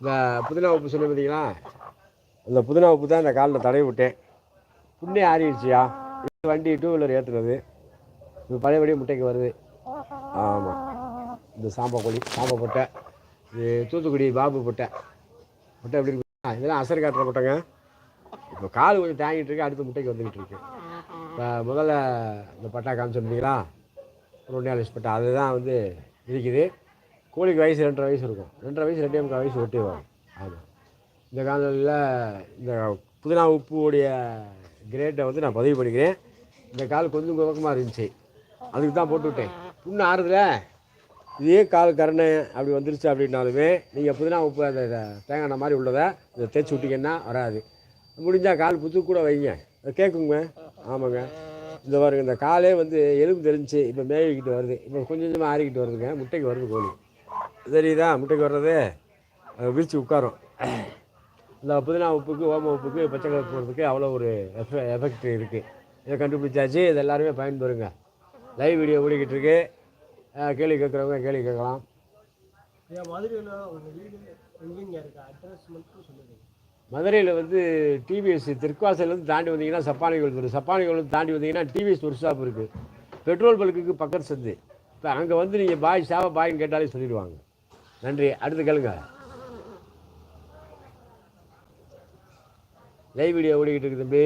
இந்த புதினா உப்பு சொன்ன பார்த்தீங்களா அந்த புதினா உப்பு தான் இந்த காலில் தடவி விட்டேன். புண்ணே ஆறிடுச்சியா? இது வண்டி டூ வீலர் ஏற்றுனது இது பழையபடி முட்டைக்கு வருது. ஆமாம் இந்த சாம்பா கோழி சாம்பா பொட்டை இது தூத்துக்குடி பாபு பொட்டை. பொட்டை எப்படி இருக்கு இதெல்லாம் அசர் காட்டுற பொட்டைங்க. இப்போ கால் கொஞ்சம் தேங்கிட்டு இருக்கு அடுத்து முட்டைக்கு வந்துக்கிட்டு இருக்கு. இப்போ முதல்ல இந்த பட்டா காமிச்சிருந்தீங்களா ஒரு ஒன்றே பட்டா. அதுதான் வந்து இருக்குது. கோழிக்கு வயசு ரெண்டரை வயசு இருக்கும். ரெண்டரை வயசு ரெண்டே முக்கால் வயசு ஒட்டி வரும் ஆமாம் இந்த காலத்தில் இந்த புதினா உப்புடைய கிரேட்டை வந்து நான் பதிவு பண்ணிக்கிறேன். இந்த கால் கொஞ்சம் குழக்கமாக இருந்துச்சு. அதுக்கு தான் போட்டு விட்டேன். புண்ணு ஆறுதுல? இதே கால் கரணை அப்படி வந்துருச்சு அப்படின்னாலுமே நீங்கள் புதினா உப்பு அந்த தேங்காய் மாதிரி உள்ளதை இதை தேய்ச்சி விட்டிங்கன்னா வராது. முடிஞ்சால் கால் புத்து கூட வைங்க. கேட்குங்க ஆமாங்க. இந்த பாருங்க இந்த காலே வந்து எலும்பு தெரிஞ்சு இப்போ மேய்கிட்டு வருது. இப்போ கொஞ்சம் கொஞ்சமாக ஆறிக்கிட்டு வருதுங்க. முட்டைக்கு வருது கோழி. தெரியுதா முட்டைக்கு வர்றது? விரிச்சு உட்காரும். இந்த புதினா உப்புக்கு ஓம உப்புக்கு பச்சை கலர் போடுறதுக்கு அவ்வளோ ஒரு எஃபெ எஃபெக்ட் இருக்குது இதை கண்டுபிடிச்சாச்சு இதை எல்லாருமே பயன்பெறுங்க. லைவ் வீடியோ ஓடிக்கிட்டு இருக்கு. கேள்வி கேட்குறவங்க கேள்வி கேட்கலாம். மதுரையில் வந்து டிவிஎஸ் திருக்குவாசலேருந்து தாண்டி வந்தீங்கன்னா சப்பானி கோயில் இருக்குது சப்பானி கோயில் தாண்டி வந்தீங்கன்னா டிவிஎஸ் ஒர்க் ஷாப் இருக்குது பெட்ரோல் பல்க்குக்கு பக்கத்து சந்து. இப்போ அங்கே வந்து நீங்கள் பாய் சேவை பாய்ன்னு கேட்டாலே சொல்லிடுவாங்க. நன்றி. அடுத்து கேளுங்க. லைவ் வீடியோ ஓடிக்கிட்டு இருக்கு தம்பி.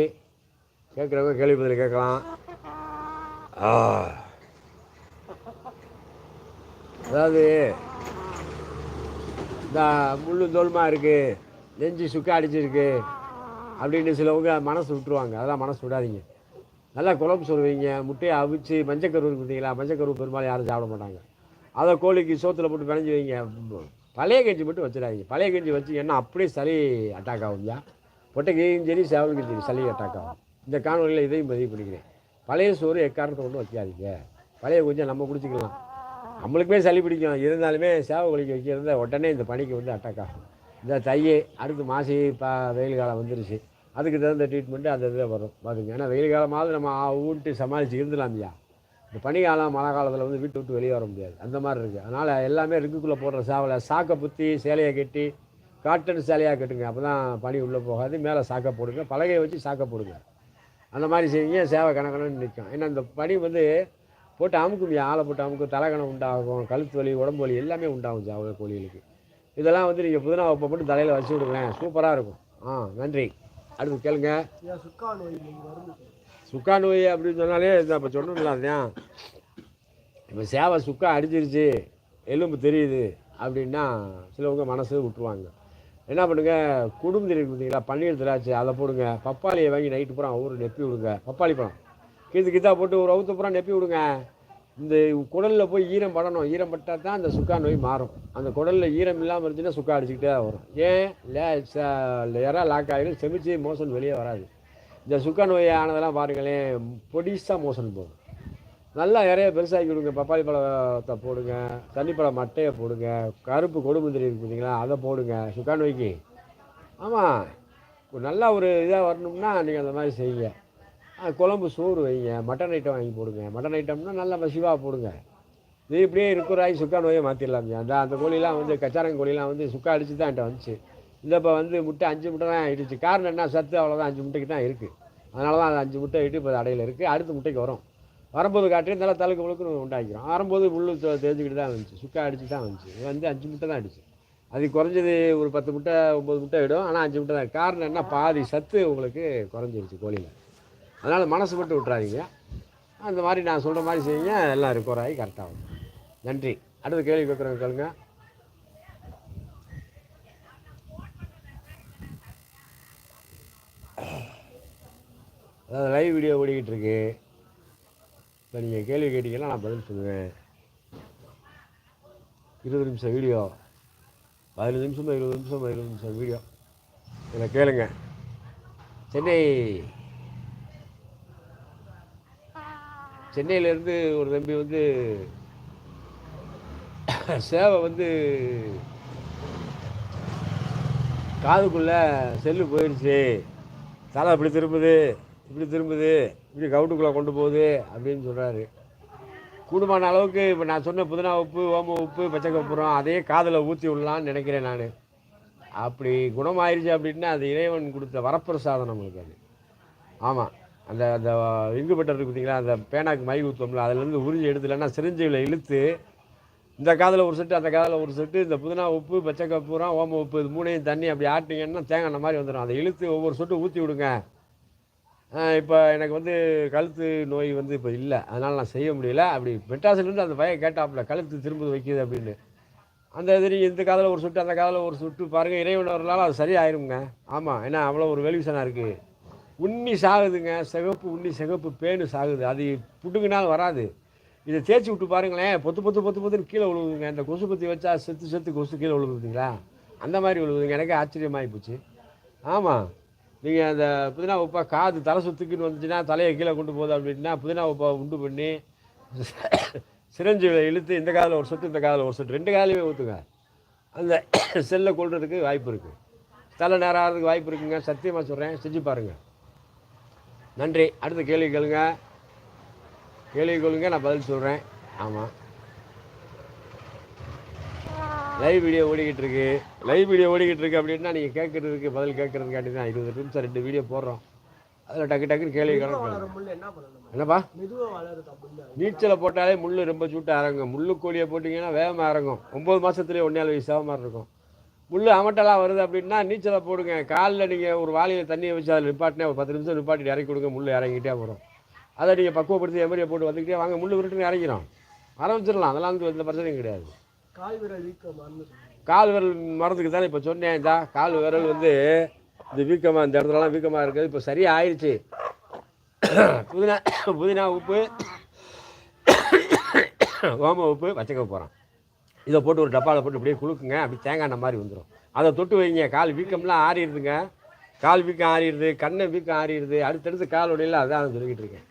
கேட்குறவங்க கேள்வி பதில் கேட்கலாம். அதாவது இந்த முள்ளு தோல்மா இருக்குது நெஞ்சு சுக்க அடிச்சிருக்கு. அப்படின்னு சிலவங்க மனசு விட்டுருவாங்க. அதெல்லாம் மனசு விடாதீங்க. நல்லா குழம்பு சொல்லுவீங்க. முட்டையை அவிச்சு மஞ்சக்கரு பார்த்தீங்களா? மஞ்சக்கருவு பெரும்பாலும் யாரும் சாப்பிட மாட்டாங்க. அதை கோழிக்கு சோத்தில் போட்டு பிணைஞ்சி வைங்க. பழைய கஞ்சி மட்டும் வச்சிடாதீங்க. பழைய கஞ்சி வச்சிங்கன்னா அப்படியே சளி அட்டாக் ஆகும்யா பொட்டைக்கையும் சரி சேவலுக்கும் சரி சளி அட்டாக் ஆகும். இந்த காணொலியில் இதையும் பதிவு பண்ணிக்கிறேன். பழைய சோறு எக்காரணத்தை கொண்டு வைக்காதீங்க பழைய கொஞ்சம் நம்ம குடிச்சிக்கலாம். நம்மளுக்குமே சளி பிடிக்கும். இருந்தாலுமே சேவை கொலிக்கு வைக்கிறத உடனே இந்த பனிக்கு வந்து அட்டாக் ஆகும். இந்த தையே அடுத்து மாசி பா வெயில் காலம் வந்துருச்சு. அதுக்கு தகுந்த ட்ரீட்மெண்ட்டு அந்த இதில் வரும். பார்த்துங்க ஏன்னா வெயில் காலமாவது நம்ம ஊன்ட்டு சமாளித்து இருந்துலாம்யா இந்த பனிக்காலம் மழை காலத்தில் வந்து வீட்டு விட்டு வெளியே வர முடியாது. அந்த மாதிரி இருக்குது அதனால் எல்லாமே ரிங்குக்குள்ளே போடுற சேவலை சாக்கை புத்தி சேலையை கட்டி காட்டன் சேலையாக கட்டுங்க. அப்போ தான் பனி உள்ளே போகாது. மேலே சாக்கை போடுங்க. பலகையை வச்சு சாக்கை போடுங்க. அந்த மாதிரி செய்வீங்க சேவை கணக்கணும்னு நிற்கும் ஏன்னா இந்த பனி வந்து போட்டு அமுக்கும். ஆளை போட்டு அமுக்கும். தலைக்கணம் உண்டாகும். கழுத்து வலி உடம்பு வலி எல்லாமே உண்டாகும் சேவை கோழிகளுக்கு. இதெல்லாம் வந்து நீங்கள் புதினா உப்பை போட்டு தலையில் வச்சு விடுங்களேன் சூப்பராக இருக்கும். ஆ நன்றி. அடுத்து கேளுங்க. சுக்கா நோய் அப்படின்னு சொன்னாலே நான் இப்போ சொன்னோம்ல அதான் இப்போ சேவை சுக்கா அடிச்சிருச்சு எலும்பு தெரியுது அப்படின்னா சிலவங்க மனசு விட்டுருவாங்க. என்ன பண்ணுங்க குடும்பம் தெரியும் பார்த்தீங்களா? பன்னீர் திராட்சை அதை போடுங்க. பப்பாளியை வாங்கி நைட்டு பூரா ஊர் நெப்பி விடுங்க. பப்பாளி பழம். கீது கீதா போட்டு ஒரு அவுத்து பூரா நெப்பி விடுங்க. இந்த குடலில் போய் ஈரம் படணும். ஈரம் பட்டால் தான் அந்த சுக்கா நோய் மாறும். அந்த குடலில் ஈரம் இல்லாமல் இருந்துச்சுன்னா சுக்கா அடிச்சுக்கிட்டே தான் வரும். ஏன் லே யாரா லாக் ஆகிடும் செமிச்சு மோசன் வெளியே வராது. இந்த சுக்கா நோய் ஆனதெல்லாம் பாருங்களேன் பொடிசாக மோசன் போகும் நல்லா நிறைய பெருசாகி கொடுங்க பப்பாளி பழத்தை போடுங்க தண்ணிப்பழம் மட்டையை போடுங்க கருப்பு கொடுமுந்திரி இருக்கு பார்த்தீங்களா அதை போடுங்க சுக்கா நோய்க்கு. ஆமாம் நல்லா ஒரு இதாக வரணும்னா நீங்கள் அந்த மாதிரி செய்யுங்க. ஆ, குழம்பு சோறு வைங்க மட்டன் ஐட்டம் வாங்கி போடுங்க. மட்டன் ஐட்டம்னா நல்லா மசிவாக போடுங்க. இது இப்படியே இருக்கிறாய் சுக்கா நோயை மாற்றிடலாம் அந்த அந்த கோழிலாம் வந்து கச்சாரங்க கோழிலாம் வந்து சுக்கா அடிச்சு தான் என்கிட்ட வந்துச்சு. இந்த இப்போ வந்து முட்டை அஞ்சு முட்டை தான் ஆகிடுச்சு காரணம் என்ன? சத்து அவ்வளோதான் அஞ்சு முட்டைக்கு தான் இருக்குது அதனால தான் அது அஞ்சு முட்டை இட்டு இப்போ அடையில் இருக்குது அடுத்த முட்டைக்கு வரும். வரும்போது காட்டி நல்லா தழுக்கு முழுக்குன்னு உண்டாக்கிறோம் வரும்போது முள் தெரிஞ்சுக்கிட்டு தான் வந்துச்சு. சுக்கா அடிச்சு தான் வந்துச்சு. இது வந்து அஞ்சு முட்டை தான் அடிச்சு. அது குறைஞ்சது ஒரு பத்து முட்டை ஒம்பது முட்டை ஆகிடும் ஆனால் அஞ்சு முட்டை தான். காரணம் என்ன? பாதி சத்து உங்களுக்கு குறைஞ்சிருச்சு கோழியில். அதனால் மனசு மட்டும் விட்றாதீங்க அந்த மாதிரி நான் சொல்கிற மாதிரி செய்யுங்க. எல்லாம் ரெக்கவர் ஆகி கரெக்டாகும் நன்றி. அடுத்த கேள்வி கேட்குறவங்க கேளுங்கள் அதாவது லைவ் வீடியோ ஓடிக்கிட்டு இருக்கு. இப்போ நீங்கள் கேள்வி கேட்டிங்கன்னா நான் பதில் சொல்லுவேன். இருபது நிமிஷம் வீடியோ பதினஞ்சு நிமிஷம் இருபது நிமிஷம் இருபது நிமிஷம் வீடியோ இதில் கேளுங்க. சென்னை. சென்னையிலேருந்து ஒரு தம்பி வந்து சேவை வந்து காதுக்குள்ளே செல்லு போயிடுச்சு தலை அப்படி திரும்புது. இப்படி திரும்புது இப்படி கவுட்டுக்குள்ளே கொண்டு போகுது அப்படின்னு சொல்கிறாரு கூடுமான அளவுக்கு இப்போ நான் சொன்ன புதினா உப்பு ஓம உப்பு பச்சை கப்புறம் அதே காதில் ஊற்றி விடலான்னு நினைக்கிறேன் நான். அப்படி குணமாயிருச்சு அப்படின்னா அது இறைவன் கொடுத்த வரப்பிரசாதம் நம்மளுக்கு அது. ஆமாம் அந்த அந்த இங்கு பெட்டர் பார்த்தீங்களா அந்த பேனாக்கு மை ஊற்றோம்ல அதுலேருந்து உறிஞ்சி எடுத்துலன்னா சிரிஞ்சியில் இழுத்து இந்த காதில் ஒரு செட்டு அந்த காதில் ஒரு செட்டு இந்த புதினா உப்பு பச்சை கப்பூரம் ஓம உப்பு இது மூணையும் தண்ணி அப்படி ஆட்டிங்கன்னா தேங்காய் எண்ணெய் மாதிரி வந்துடும் அதை இழுத்து ஒவ்வொரு சொட்டு ஊற்றி விடுங்க. இப்போ எனக்கு வந்து கழுத்து நோய் வந்து இப்போ இல்லை. அதனால் நான் செய்ய முடியல. அப்படி மெட்ராஸ்லேருந்து அந்த பையன் கேட்டாப்புல கழுத்து திரும்ப வைக்கிது அப்படின்னு. அந்த இது இந்த காதில் ஒரு சுட்டு அந்த காதில் ஒரு சுட்டு பாருங்கள் இறைவனவர்களால் அது சரியாயிருங்க. ஆமாம் ஏன்னா அவ்வளோ ஒரு வெளிவிசனாக இருக்குது உண்ணி சாகுதுங்க. சிகப்பு உண்ணி சிகப்பு பேனு சாகுது. அது புட்டுங்கினால் வராது. இதை தேய்ச்சி விட்டு பாருங்களேன். பொத்து பொத்து பொத்து பொத்துன்னு கீழே விழுவுதுங்க இந்த கொசு பற்றி வச்சா செத்து செத்து கொசு கீழே விழுகுதுங்களா அந்த மாதிரி விழுவுதுங்க எனக்கு ஆச்சரியமாகி போச்சு. ஆமாம் நீங்கள் அந்த புதினா உப்பை காது தலை சுத்துக்குன்னு வந்துச்சுன்னா தலையை கீழே கொண்டு போகுது அப்படின்னா புதினா உப்பை உண்டு பண்ணி சிரஞ்சியில் இழுத்து இந்த காதில் ஒரு சொட்டு இந்த காதில் ஒரு சொட்டு ரெண்டு காலையுமே ஊற்றுங்க அந்த செல்லை கொள்றதுக்கு வாய்ப்பு இருக்குது தலை நேரம் ஆகிறதுக்கு வாய்ப்பு இருக்குங்க. சத்தியமாக சொல்கிறேன் செஞ்சு பாருங்கள் நன்றி. அடுத்த கேள்வி கேளுங்க. கேள்வி கொள்ளுங்க நான் பதில் சொல்கிறேன் ஆமாம் லைவ் வீடியோ ஓடிக்கிட்டு இருக்கு லைவ் வீடியோ ஓடிக்கிட்டு இருக்கு அப்படின்னா நீங்கள் கேட்குறதுக்கு பதில் கேட்குறதுக்காண்டி தான் இருபது நிமிஷம் ரெண்டு வீடியோ போடுறோம். அதில் டக்கு டக்குன்னு கேள்வி என்னப்பா? நீச்சலை போட்டாலே முள் ரொம்ப சூட்டாக இறங்கும். முள்ளு கோழியை போட்டிங்கன்னா வேகமாக இறங்கும். ஒம்பது மாதத்துலேயே ஒன்றே வயசு மாதிரி இருக்கும். முள் அமட்டெல்லாம் வருது அப்படின்னா நீச்சலை போடுங்க. காலில் நீங்கள் ஒரு வாளியில் தண்ணியை வச்சு அதில் நிப்பாட்டினே ஒரு பத்து நிமிஷம் நிப்பாட்டிட்டு இறக்கி கொடுங்க முள் இறங்கிட்டே வரும். அதை நீங்கள் பக்குவப்படுத்தி எமரியை போட்டு வந்துக்கிட்டே வாங்க. முள் விட்டுன்னு இறங்கிடும் ஆரம்பிச்சிடலாம். அதெல்லாம் வந்து எந்த பிரச்சனையும் கிடையாது. கால் விரல் வீக்கம் கால் விரல் மரத்துக்கு தானே இப்போ சொன்னேன் இந்தா கால் விரல் வந்து இந்த வீக்கமாக இந்த இடத்துலலாம் வீக்கமாக இருக்குது. இப்போ சரியாக ஆயிடுச்சு புதினா புதினா உப்பு ஓம உப்பு வச்சுக்க போகிறோம் இதை போட்டு ஒரு டப்பாவில் போட்டு அப்படியே குலுக்குங்க அப்படி தேங்காய் எண்ணெய் மாதிரி வந்துடும் அதை தொட்டு வைங்க. கால் வீக்கம்லாம் ஆறிடுதுங்க. கால் வீக்கம் ஆறிடுது கண்ணை வீக்கம் ஆறிடுது. அடுத்தடுத்து கால் உடையில அதான் சொல்லிக்கிட்டு இருக்கேன்.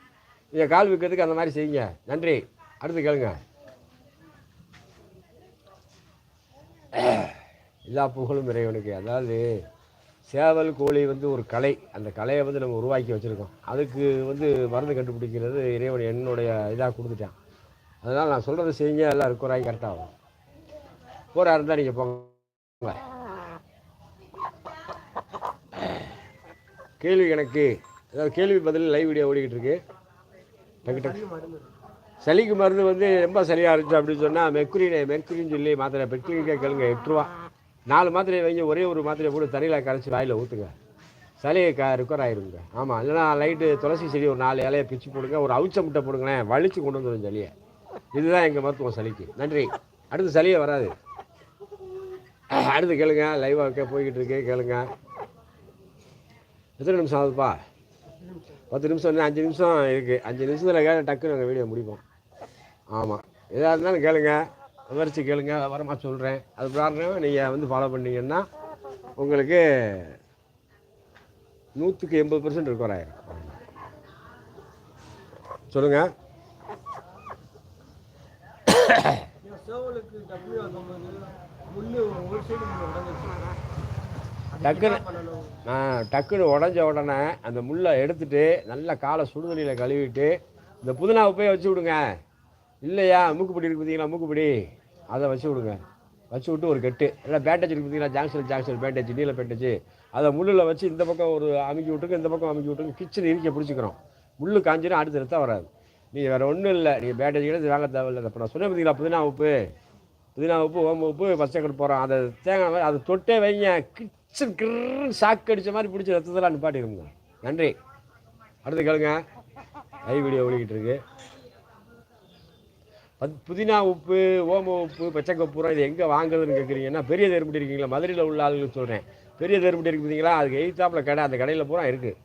நீங்கள் கால் வீக்கத்துக்கு அந்த மாதிரி செய்யுங்க. நன்றி. அடுத்து கேளுங்க. எல்லா புகழும் இறைவனுக்கு. அதாவது சேவல் கோழி வந்து ஒரு கலை. அந்த கலையை வந்து நம்ம உருவாக்கி வச்சுருக்கோம். அதுக்கு வந்து மருந்து கண்டுபிடிக்கிறது இறைவன் என்னுடைய இதாக கொடுத்துட்டான். அதனால் நான் சொல்கிறத செய்யுங்க எல்லாம் ரிக்கவராகி கரெக்டாகும் போகிறா இருந்தால் நீங்கள் போங்க. கேள்வி எனக்கு. அதாவது கேள்வி பதில் லைவ் வீடியோ ஓடிக்கிட்டு இருக்கு. டக்கு டக்கு. மருந்து சளிக்கு மருந்து வந்து ரொம்ப சரியாக இருந்துச்சு அப்படின்னு சொன்னால் மெர்க்குரினே மெர்க்குரின்னு சொல்லி மாத்திரை. மெர்க்குரிக்கே கேளுங்க எட்டு ரூபா. நாலு மாத்திரையை வைங்க ஒரே ஒரு மாத்திரையை போட்டு தண்ணியில் கரைச்சி வாயில் ஊற்றுங்க சளி க ரிக்கவர் ஆயிருங்க. ஆமாம் இல்லைனா லைட்டு துளசி செடி ஒரு நாலு இலையை பிச்சு போடுங்க ஒரு அவிச்ச முட்டை போடுங்களேன் வலிச்சு கொண்டு வந்துடும் சளியை. இதுதான் எங்கள் மருத்துவம் சளிக்கு. நன்றி. அடுத்து சளியே வராது. அடுத்து கேளுங்க லைவாக போய்கிட்டு இருக்கு கேளுங்க. எத்தனை நிமிஷம் ஆகுதுப்பா? பத்து நிமிஷம் வந்து அஞ்சு நிமிஷம் இருக்குது அஞ்சு நிமிஷத்தில் கேட்க டக்குன்னு நாங்கள் வீடியோ முடிப்போம். ஆமாம் எதாக இருந்தாலும் கேளுங்கள் விவரித்து கேளுங்க விவரமாக சொல்கிறேன் அது பிரகாரம் நீங்கள் வந்து ஃபாலோ பண்ணிங்கன்னா உங்களுக்கு நூற்றுக்கு எண்பது பர்சன்ட் ரெக்கவர் ஆயிரும். சொல்லுங்கள் டக்குன்னு நான் டக்குன்னு உடஞ்ச உடனே அந்த முள்ளை எடுத்துட்டு நல்லா காலை சுடுதண்ணியில் கழுவிட்டு இந்த புதினா போய் வச்சு விடுங்க. இல்லையா? மூக்குப்பிடி இருக்கு பார்த்தீங்களா? மூக்குப்பிடி அதை வச்சு விடுங்க. வச்சு விட்டு ஒரு கெட்டு. இல்லை பேண்டேஜ் இருக்கு பார்த்தீங்களா? ஜாங்ஷன் ஜாங்ஷன் பேண்டேஜ் நீல பேண்டேஜ் அதை முள்ளில் வச்சு இந்த பக்கம் ஒரு அமுக்கி விட்டுருங்க இந்த பக்கம் அமுக்கி விட்டுருங்க. கிச்சன் இறுக்க பிடிச்சிக்கிறோம். முள் காஞ்சினா அடுத்த ரத்தம் வராது. நீ வேறு ஒன்றும் இல்லை. நீங்கள் பேண்டேஜ் கிடையாது வாங்க தேவையில்லை. இப்போ நான் சொன்னேன் பார்த்தீங்களா? புதினா உப்பு. புதினா உப்பு ஓம உப்பு பச்சை கட்டு போகிறோம் அதை தேங்காய் மாதிரி அதை தொட்டே வைங்க. கிச்சன் கிருன்னு சாக்கு அடித்த மாதிரி பிடிச்சி ரத்தத்தெல்லாம் நிப்பாட்டிடுங்க. நன்றி. அடுத்து கேளுங்க. ஐ வீடியோ ஓடிக்கிட்டு இருக்கு. பத் புதினா உப்பு ஓம உப்பு பச்சை இது எங்கே வாங்குறதுன்னு கேட்குறீங்கன்னா பெரிய தேர்முட்டி இருக்கீங்களா? மதுரையில் உள்ள ஆளுங்களுக்கு சொல்கிறேன் பெரிய தேர்முட்டி இருக்கு பார்த்தீங்களா அதுக்கு எய்த்தாப்பில் கடை அந்த கடையில் பூரா இருக்குது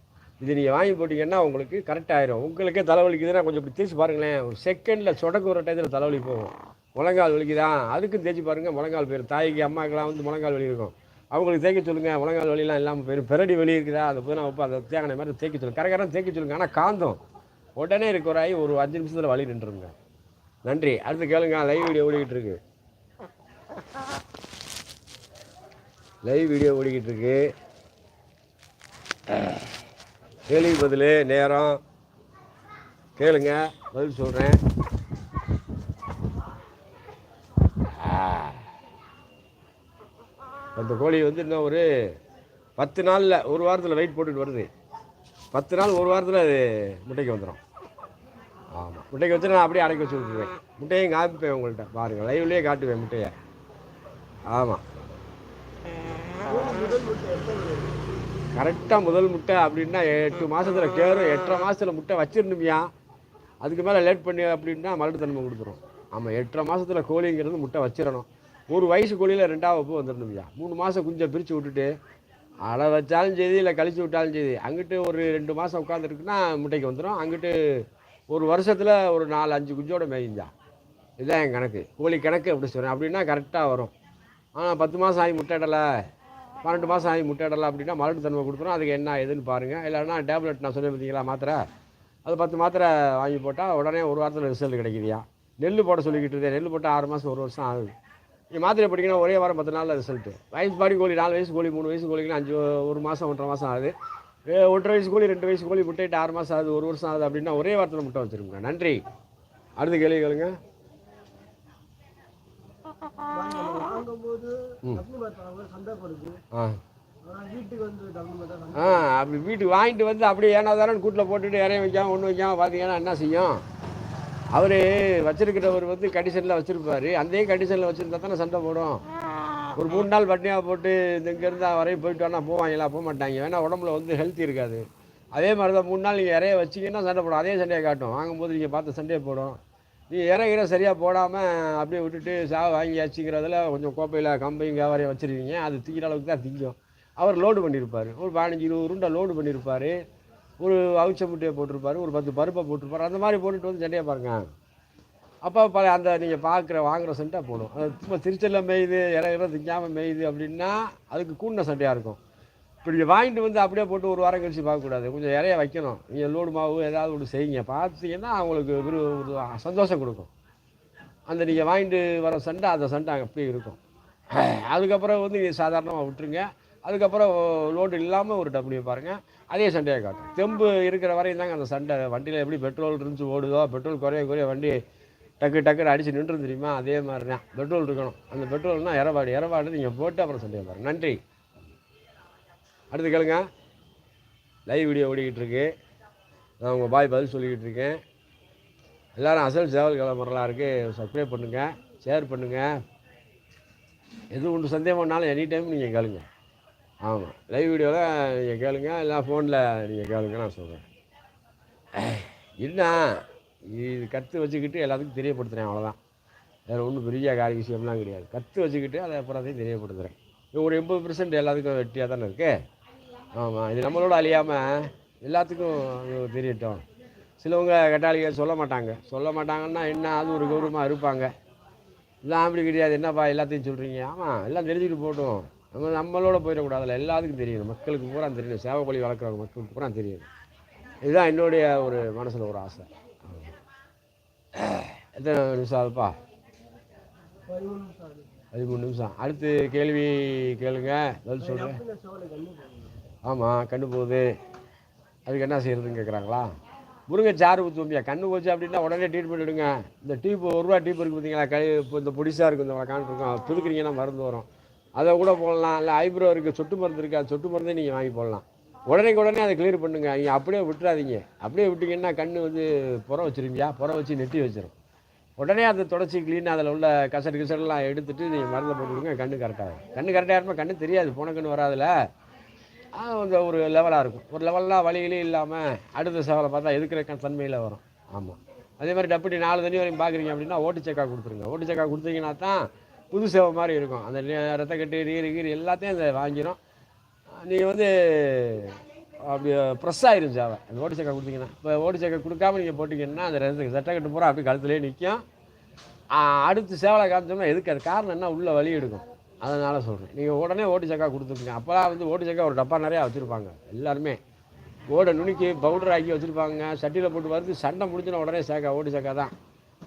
இது நீங்கள் வாங்கி போட்டிங்கன்னா உங்களுக்கு கரெக்ட் ஆயிரும். உங்களுக்கே தலைவலிக்குதுன்னா கொஞ்சம் இப்படி தேய்ச்சி பாருங்களேன். ஒரு செகண்டில் சொடக்கு ஒரு டயத்தில் தலைவலி போகும். முழங்கால் வலிக்குதா? அதுக்கும் தேய்ச்சி பாருங்கள் முழங்கால் போயிடும் தாய்க்கு அம்மாக்கெல்லாம் வந்து முழங்கால் வலி இருக்கும். அவங்களுக்கு தேய்க்க சொல்லுங்கள் முழங்கால் வலிலாம் இல்லாமல் போயிடும் பெரடி வலி இருக்குதா? அது புதினா உப்பு அதை தேங்கின மாதிரி தேய்க்க சொல்லுங்கள் கரகரம் தேய்க்க சொல்லுங்கள் ஆனால் காந்தம். உடனே இருக்கிறாய் ஆகி ஒரு அஞ்சு நிமிஷத்தில் வலி நின்றுருங்க. நன்றி. அடுத்து கேளுங்க லைவ் வீடியோ ஓடிக்கிட்டு இருக்கு. லைவ் வீடியோ ஓடிக்கிட்டு இருக்கு. கேள்வி பதில் நேரம். கேளுங்க பதில் சொல்கிறேன் அந்த கோழி வந்து இன்னும் ஒரு பத்து நாளில் ஒரு வாரத்தில் வெயிட் போட்டுட்டு வருது. பத்து நாள் ஒரு வாரத்தில் அது முட்டைக்கு வந்துடும் ஆமாம் முட்டைக்கு வச்சு நான் அப்படியே அடைக்க வச்சு விட்டுருவேன் முட்டையும் காமிப்பேன் உங்கள்கிட்ட பாருங்கள் லைவ்லேயே காட்டுவேன் முட்டையை. ஆமாம் கரெக்டாக முதல் முட்டை அப்படின்னா எட்டு மாதத்தில் கேரும் எட்டரை மாதத்தில் முட்டை வச்சிருந்துமியா அதுக்கு மேலே லேட் பண்ணி அப்படின்னா மலட்டுத்தன்மை கொடுத்துரும். ஆமாம் எட்டரை மாதத்தில் கோழிங்கிறது முட்டை வச்சிடணும். ஒரு வயசு கோழியில் ரெண்டாவது பூ வந்துடணும்யா? மூணு மாதம் குஞ்சை பிரித்து விட்டுட்டு அடை வச்சாலும் சரி இல்லை கழிச்சு விட்டாலும் சரி அங்கிட்டு ஒரு ரெண்டு மாதம் உட்காந்துருக்குன்னா முட்டைக்கு வந்துடும் அங்கிட்டு ஒரு வருஷத்தில் ஒரு நாலு அஞ்சு குஞ்சோட மேய்ஞ்சா. இதுதான் என் கணக்கு. கோழி கணக்கு அப்படி சொல்கிறேன் அப்படின்னா கரெக்டாக வரும். ஆனால் பத்து மாதம் ஆகி முட்டையிடலை. பன்னெண்டு மாதம் ஆகி முட்டையிடலை அப்படின்னா மருந்து தன்மை கொடுத்துரும் அதுக்கு என்ன ஏதுன்னு பாருங்கள் இல்லைன்னா டேப்லெட் நான் சொல்லி பார்த்தீங்களா மாத்திரை? அது பத்து மாத்திரை வாங்கி போட்டால் உடனே ஒரு வாரத்தில் ரிசல்ட் கிடைக்குதுயா? நெல் போட சொல்லிக்கிட்டு இருந்தேன் நெல் போட்டால் ஆறு மாதம் ஒரு வருஷம் ஆகுது. நீ மாத்திரை படிக்கணும் ஒரே வாரம் பத்து நாளில் ரிசல்ட்டு வயசு பாடி கோழி நாலு வயசு கோழி மூணு வயசு கோழிக்குன்னு அஞ்சு ஒரு மாதம் ஒன்றரை மாதம் ஆகுது. ஒன்றரை வயசு கோழி ரெண்டு வயசு கோழி முட்டையிட்டு ஆறு மாதம் ஆகுது ஒரு வருஷம் ஆகுது அப்படின்னா ஒரே வாரத்தில் முட்டை வச்சுருங்க. நன்றி. அடுத்த கேள்வி கேளுங்க. ஆ. ஆ அப்படி வீட்டுக்கு வாங்கிட்டு வந்து அப்படியே ஏனா தானே கூட்டில் போட்டுட்டு இறைய வைக்காம ஒன்று வைக்காம பார்த்தீங்கன்னா என்ன செய்யும்? அவர் வச்சிருக்கிறவர் வந்து கண்டிஷனில் வச்சுருப்பாரு. அதே கண்டிஷனில் வச்சுருந்தா தானே சண்டை போடும். ஒரு மூணு நாள் பட்டினியாக போட்டு இங்கேருந்து வரையும் போயிட்டு வரனா போவாங்களா? போக மாட்டாங்க. வேணால் உடம்புல வந்து ஹெல்த் இருக்காது. அதே மாதிரி தான் மூணு நாள் நீங்கள் இறைய வச்சிங்கன்னா சண்டை போடும். அதே சண்டையை காட்டும். வாங்கும்போது நீங்கள் பார்த்து சண்டையை போடும். நீ இறகிற சரியாக போடாமல் அப்படியே விட்டுட்டு சாவை வாங்கியாச்சுங்கிறதுல கொஞ்சம் கோப்பையில் கம்பையும் வியாபாரியம் வச்சுருவீங்க. அது திங்கிற அளவுக்கு தான் திங்கும். அவர் லோடு பண்ணியிருப்பார் ஒரு பதினஞ்சு இருபது உருண்டை லோடு பண்ணியிருப்பார் ஒரு அவிச்ச முட்டையை போட்டிருப்பார். ஒரு பத்து பருப்பை போட்டிருப்பாரு. அந்த மாதிரி போட்டுட்டு வந்து சண்டையை பாருங்க. அப்போ பல அந்த நீங்கள் பார்க்குற வாங்குகிற சண்டை போடும். அது சும்மா திருச்செல்ல மேயுது இறகுற திங்காமல் மேயுது அப்படின்னா அதுக்கு கூடின சண்டையாக இருக்கும். இப்படி வாங்கிட்டு வந்து அப்படியே போட்டு ஒரு வாரம் கழிச்சு பார்க்கக்கூடாது. கொஞ்சம் இறைய வைக்கணும். நீங்கள் லோடு மாவு ஏதாவது ஒன்று செய்யுங்க. பார்த்தீங்கன்னா அவங்களுக்கு ஒரு ஒரு சந்தோஷம் கொடுக்கும். அந்த நீங்கள் வாங்கிட்டு வர சண்டை அந்த சண்டை அப்படியே இருக்கும். அதுக்கப்புறம் வந்து நீங்கள் சாதாரணமாக விட்டுருங்க. அதுக்கப்புறம் லோடு இல்லாமல் ஒரு டப்ளியூ பாருங்கள் அதே சண்டையை காட்டும். தெம்பு இருக்கிற வரையும் தாங்க அந்த சண்டை. வண்டியில் எப்படி பெட்ரோல் இருந்துச்சு ஓடுதோ பெட்ரோல் குறைய குறைய வண்டி டக்கு டக்குன்னு அடித்து நின்று தெரியுமா? அதே மாதிரி தான் பெட்ரோல் இருக்கணும். அந்த பெட்ரோல்னா இரவாடு இரவாடு நீங்கள் போட்டு அப்புறம் சண்டையை பாருங்க நன்றி. அடுத்து கேளுங்க. லைவ் வீடியோ ஓடிக்கிட்டு இருக்கு. நான் உங்கள் பாய் பதில் சொல்லிக்கிட்டு இருக்கேன். எல்லாரும் அசல் சேவல் கிளம்புறலாம் இருக்குது சப்ஸ்கிரைப் பண்ணுங்கள் ஷேர் பண்ணுங்கள் எது ஒன்று சந்தேகம்னாலும் எனி டைம் நீங்கள் கேளுங்க. ஆமாம் லைவ் வீடியோவில் நீங்கள் கேளுங்க. இல்லை ஃபோனில் நீங்கள் கேளுங்க நான் சொல்கிறேன் என்ன? இது கற்று வச்சுக்கிட்டு எல்லாத்துக்கும் தெரியப்படுத்துகிறேன் அவ்வளோதான் வேறு ஒன்றும் பெரிய காரிய விஷயம்லாம் கிடையாது. கற்று வச்சுக்கிட்டு அதை அப்புறத்தையும் தெரியப்படுத்துகிறேன் ஒரு எண்பது பெர்சன்ட் எல்லாத்துக்கும் வெட்டியாக தானே இருக்கு? ஆமாம் இது நம்மளோட அழியாமல் எல்லாத்துக்கும் தெரியட்டும். சிலவங்க கட்டாளிகள் சொல்ல மாட்டாங்க. சொல்ல மாட்டாங்கன்னா என்ன அது ஒரு கௌரவமாக இருப்பாங்க. இல்லை அப்படி கிடையாது. என்னப்பா எல்லாத்தையும் சொல்கிறீங்க ஆமாம் எல்லாம் தெரிஞ்சுக்கிட்டு போட்டோம். நம்ம நம்மளோட போயிடக்கூடாதுல எல்லாத்துக்கும் தெரியும். மக்களுக்கு பூரா தெரியும். சேவை பள்ளி வளர்க்குறவங்க மக்களுக்கு பூரா தெரியும். இதுதான் என்னுடைய ஒரு மனசில் ஒரு ஆசை. எத்தனை நிமிஷம் ஆகுதுப்பா? பதிமூணு நிமிஷம். அடுத்து கேள்வி கேளுங்க. பதில் சொல்கிறேன் ஆமாம் கண்ணு போகுது. அதுக்கு என்ன செய்யறதுன்னு கேட்குறாங்களா முருங்கை சாறு ஊற்றுவோம்பியா கண்ணு போச்சு அப்படின்னா உடனே ட்ரீட்மெண்ட் எடுங்க. இந்த டீப் ஒரு ரூபா டீப் இருக்குது பார்த்தீங்களா கை இப்போ இந்த பொடிசாக இருக்குது இந்த காண்ட்ருக்கோம் புதுக்குறீங்கன்னா மருந்து வரும். அதை கூட போடலாம். இல்லை ஐப்ரோ இருக்குது சொட்டு மருந்து இருக்குது அந்த சொட்டு மருந்தே நீங்கள் வாங்கி போடலாம். உடனே உடனே அதை கிளியர் பண்ணுங்க. நீங்கள் அப்படியே விட்டுறாதீங்க. அப்படியே விட்டிங்கன்னா கண்ணு வந்து புறம் வச்சிருவியா? புறம் வச்சு நெட்டி வச்சிடும் உடனே அதை தொடச்சி க்ளீன் அதில் உள்ள கசடு கிசடெல்லாம் எடுத்துட்டு நீங்கள் மருந்தை போட்டுவிடுங்க கண்ணு கரெக்டாக கண்ணு கரெக்டாக இருப்பா கண்ணு தெரியாது போன கண்ணு வராதுல. கொஞ்சம் ஒரு லெவலாக இருக்கும். ஒரு லெவல்லாம் வழியிலே இல்லாமல் அடுத்த சேவலை பார்த்தா எதுக்கிற தன்மையில் வரும். ஆமாம் அதே மாதிரி டப்புட்டி நாலு தண்ணி வரையும் பார்க்குறீங்க அப்படின்னா ஓட்டு செக்கா கொடுத்துருங்க. ஓட்டு செக்கா கொடுத்தீங்கன்னா தான் புது சேவை மாதிரி இருக்கும். அந்த ரத்தக்கட்டு நீர் கீர் எல்லாத்தையும் அதை வாங்கிடும் நீங்கள் வந்து அப்படி ப்ரெஸ் ஆயிரும் சேவை அந்த ஓட்டு சக்கை கொடுத்தீங்கன்னா. இப்போ ஓட்டு சக்கை கொடுக்காம நீங்கள் போட்டிங்கன்னா அந்த சட்டை சட்டக்கட்டு பூரா அப்படி கழுத்துலேயே நிற்கும் அடுத்து சேவலை காமிச்சோம்னா எதுக்கு அது? காரணம் என்ன? உள்ளே வலி எடுக்கும். அதனால் சொல்கிறேன் நீங்கள் உடனே ஓட்டு சக்கா கொடுத்துருக்கீங்க அப்போலாம் வந்து ஓட்டு சக்கா ஒரு டப்பா நிறையா வச்சுருப்பாங்க எல்லாருமே. ஓடை நுணுக்கி பவுடர் ஆக்கி வச்சுருப்பாங்க சட்டியில் போட்டு வறுத்து சண்டை முடிஞ்சுனா உடனே சேக்கா ஓட்டு சக்கா தான்.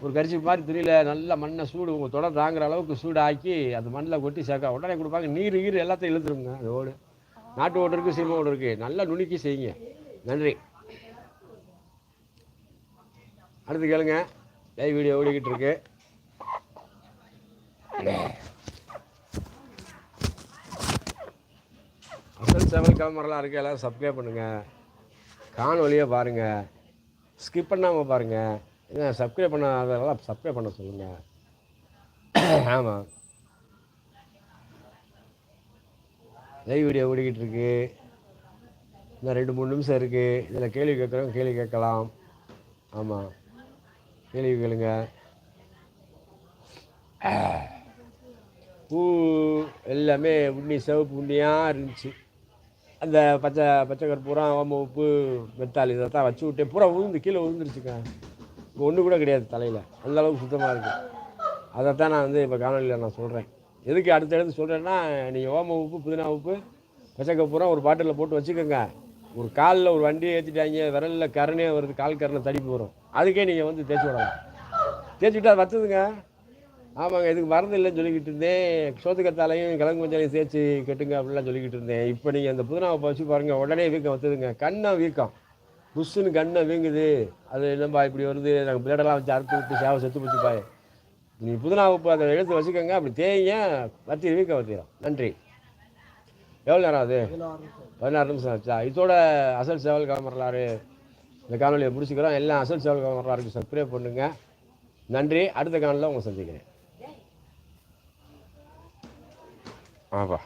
ஒரு கரிசி மாதிரி தெரியல நல்ல மண்ணை சூடு உங்கள் தொடர் தாங்குற அளவுக்கு சூடு ஆக்கி அந்த மண்ணில் கொட்டி சேக்கா உடனே கொடுப்பாங்க. நீர் ஈர் எல்லாத்தையும் இழுத்துருங்க அந்த ஓடு. நாட்டு ஓட்டு இருக்குது சீமை ஓட்டு இருக்குது நல்லா நுணுக்கி செய்யுங்க. நன்றி. அடுத்து கேளுங்க. லைவ் வீடியோ ஓடிக்கிட்டு இருக்கு. அசல் செவல் கிளம்புறலாம் இருக்குது எல்லோரும் சப்ஸ்கிரைப் பண்ணுங்கள் காணொலியை பாருங்கள் ஸ்கிப் பண்ணாமல் பாருங்கள் என்ன சப்ஸ்கிரைப் பண்ணாததெல்லாம் சப்ஸ்கிரைப் பண்ண சொல்லுங்கள் ஆமாம் லைவ் வீடியோ ஓடிக்கிட்டு இருக்கு இன்னும் ரெண்டு மூணு நிமிஷம் இருக்குது இதில் கேள்வி கேட்குறவங்க கேள்வி கேட்கலாம். ஆமாம் கேள்வி கேளுங்க. பூ எல்லாமே உண்ணி சிவப்பு உண்ணியாக இருந்துச்சு. அந்த பச்சை பச்சை கற்பூரம் ஓம உப்பு மெத்தால் இதை தான் வச்சு விட்டேன். பூரா விழுந்து கீழே விழுந்துருச்சுங்க இப்போ ஒன்று கூட கிடையாது தலையில். அந்தளவுக்கு சுத்தமாக இருக்குது அதைத்தான் நான் வந்து இப்போ காணொலியில் நான் சொல்கிறேன் எதுக்கு அடுத்த இடத்து சொல்கிறேன்னா நீங்கள் ஓம உப்பு புதினா உப்பு பச்சை ஒரு பாட்டிலில் போட்டு வச்சுக்கோங்க. ஒரு காலில் ஒரு வண்டியை ஏற்றிட்டாங்க விரலில் கரணே வருது கால் கரணை தடிப்பு வரும். அதுக்கே நீங்கள் வந்து தேய்ச்சி விடலாம். தேய்ச்சி விட்டால் அது ஆமாங்க இதுக்கு மருந்து இல்லைன்னு சொல்லிக்கிட்டு இருந்தேன். சோத்துக்கத்தாலையும் கிழங்கு மஞ்சளையும் சேர்த்து கெட்டுங்க அப்படிலாம் சொல்லிக்கிட்டு இருந்தேன். இப்போ நீங்கள் அந்த புதினாவை வச்சு பாருங்கள் உடனே வீக்கம் வத்துதுங்க. கண்ணை வீக்கம். புஷ்ஷுன்னு கண்ணை வீங்குது. அது என்னப்பா இப்படி வருது? நாங்கள் பிளேடெல்லாம் வச்சு அறுத்து விட்டு சேவை செத்து போச்சு பாய் நீ புதினா உப்பு அதை எடுத்து வச்சுக்கோங்க. அப்படி தேய்ங்க வத்தி வீக்க வத்திடும் நன்றி. எவ்வளோ நேரம் அது பதினாறு நிமிஷம் ஆச்சா? இதோட அசல் சேவல் வரலாறு இந்த காணொலியை முடிச்சுக்கிறோம். எல்லாம் அசல் சேவல் வரலாறுக்கு சப்ஸ்கிரைப் பண்ணுங்க. நன்றி. அடுத்த காணொலியில் உங்களை சந்திக்கிறேன். ஆப்பா